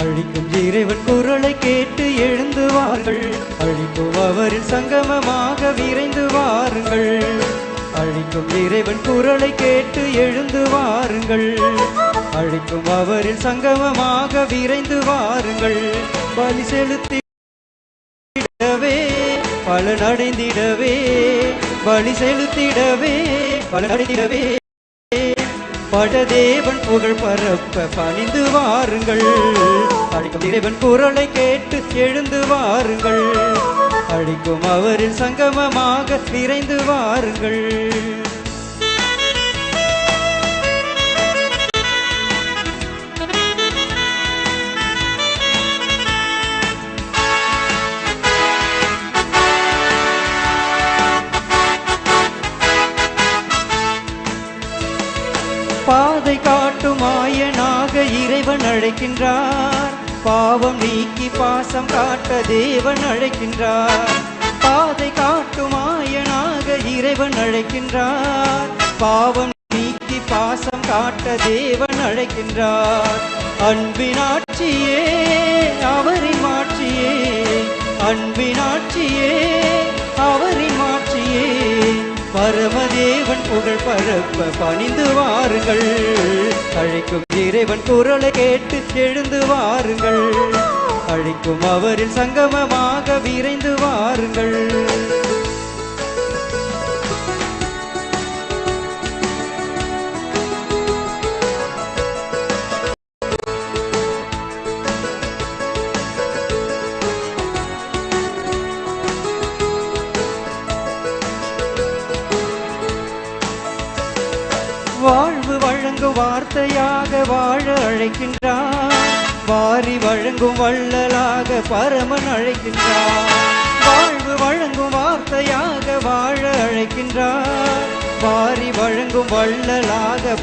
அழிக்கும் இறைவன் குரலை கேட்டு எழுந்துவார்கள் அழிக்கும் அவரின் சங்கமமாக விரைந்து வாருங்கள். அழிக்கும் இறைவன் குரலை கேட்டு எழுந்து வாருங்கள். அழிக்கும் அவரின் சங்கமமாக விரைந்து வாருங்கள். பலி செலுத்திடவே பலனடைந்திடவே பலி செலுத்திடவே பலனடைந்திடவே படதேவன் புகழ் பரப்ப பணிந்து வாருங்கள். அழைக்கும் இறைவன் குரலை கேட்டு எழுந்து வாருங்கள். அழிக்கும் அவரின் சங்கமமாக விரைந்து வாருங்கள். பாதை காட்டும் ஆயனாக இறைவன் அழைக்கின்றார். பாவம் நீக்கி பாசம் காட்ட தேவன் அழைக்கின்றார். பாதை காட்டும் ஆயனாக இறைவன் அழைக்கின்றார். பாவம் நீக்கி பாசம் காட்ட தேவன் அழைக்கின்றார். அன்பினாட்சியே அவரின் மாட்சியே அன்பினாட்சியே அவரின் பரமதேவன் புகழ் பரப்ப பணிந்து வாருங்கள். அழைக்கும் இறைவன் குரலை கேட்டு எழுந்து வாருங்கள். அழைக்கும் அவரின் சங்கமமாக விரைந்து வாருங்கள். வாழ்வு வழங்கும் வார்த்தையாக வாழ அழைக்கின்றார். வாரி வழங்கும் வள்ளலாக பரமன் அழைக்கின்றார். வாழ்வு வழங்கும் வார்த்தையாக வாழ அழைக்கின்றார். வாரி வழங்கும் வள்ளலாக